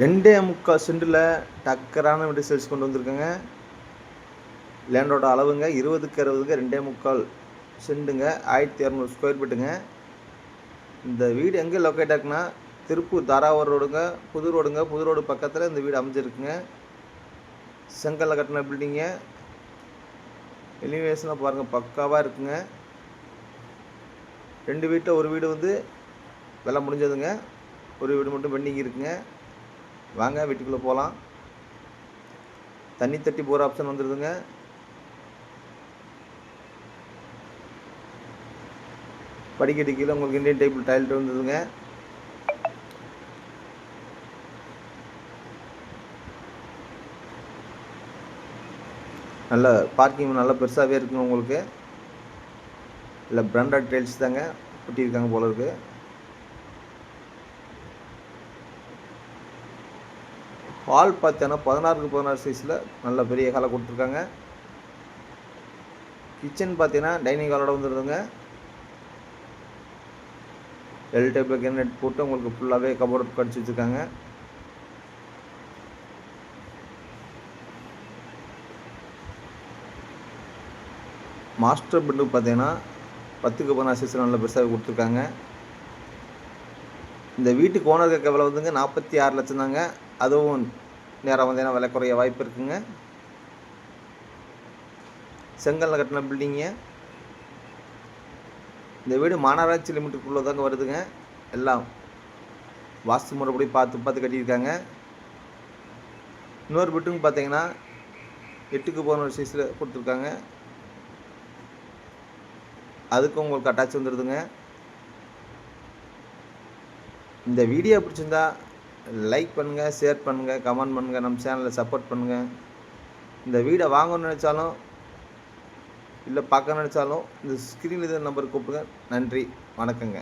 ரெண்டே முக்கால் சென்டில் டக்கரான வீடு கொண்டு வந்திருக்கேங்க. லேண்டோட அளவுங்க இருபதுக்கு அறுபதுங்க ரெண்டே முக்கால் செண்டுங்க ஆயிரத்தி இரநூறு ஸ்கொயர் ஃபீட்டுங்க இந்த வீடு எங்கே லொக்கேட் ஆகுனா திருப்பூர் தாராவூர் ரோடுங்க புது ரோடுங்க புது ரோடு பக்கத்தில் இந்த வீடு அமைஞ்சிருக்குங்க. செங்கல்ல கட்டின பில்டிங்க எலிவேஷனாக பாருங்கள் பக்காவாக இருக்குங்க. ரெண்டு வீட்டில் ஒரு வீடு வந்து விலை முடிஞ்சதுங்க. ஒரு வீடு மட்டும் பெண்டிங் இருக்குங்க. வாங்க வீட்டுக்குள்ளே போகலாம் தண்ணி தட்டி போகிற ஆப்ஷன் வந்துடுதுங்க படிக்கட்டு கீழே உங்களுக்கு இந்தியன் டைப்பில் டாய்லெட் வந்துடுதுங்க நல்ல பார்க்கிங் நல்லா பெருசாகவே இருக்குங்க உங்களுக்கு. இல்லை பிராண்டட் டைல்ஸ் தாங்க. ஒட்டியிருக்காங்க போல இருக்குது பால் பார்த்தீங்கன்னா பதினாறுக்கு பதினாறு சைஸில் நல்ல பெரிய காலை கொடுத்துருக்காங்க. கிச்சன் பார்த்தீங்கன்னா டைனிங் ஹாலோட வந்துடுதுங்க எல் டைப்பில் கேனட் போட்டு உங்களுக்கு ஃபுல்லாகவே கபோர்ட் கடிச்சு வச்சுருக்காங்க. மாஸ்டர் பெட்ரூம் பார்த்தீங்கன்னா பத்துக்கு பதினாறு சைஸில் நல்ல பெருசாக கொடுத்துருக்காங்க. இந்த வீட்டுக்கு ஓனர் கேட்க விலை வந்துங்க நாற்பத்தி ஆறு லட்சம் தாங்க. அதுவும் நேரம் வந்தீங்கன்னா விலை குறைய வாய்ப்பு இருக்குங்க. செங்கல்ல கட்டின பில்டிங்கு இந்த வீடு மாநகராட்சி லிமிட்டுக்குள்ளே தாங்க வருதுங்க. எல்லாம் வாஸ்து முறைப்படி பார்த்து பார்த்து கட்டியிருக்காங்க. இன்னொரு வீட்டுங்க பார்த்தீங்கன்னா எட்டுக்கு பதினோரு சைஸில் கொடுத்துருக்காங்க. அதுக்கும் உங்களுக்கு அட்டாச் வந்துடுதுங்க இந்த வீடியோ பிடிச்சிருந்தா லைக் பண்ணுங்கள் ஷேர் பண்ணுங்கள் கமெண்ட் பண்ணுங்கள் நம்ம சேனலை சப்போர்ட் பண்ணுங்கள் இந்த வீடை வாங்கணும்னு நினச்சாலும் இல்லை பார்க்க நினச்சாலும் இந்த ஸ்க்ரீனில் இருக்கிற நம்பருக்கு கூப்பிடுங்க. நன்றி வணக்கங்க.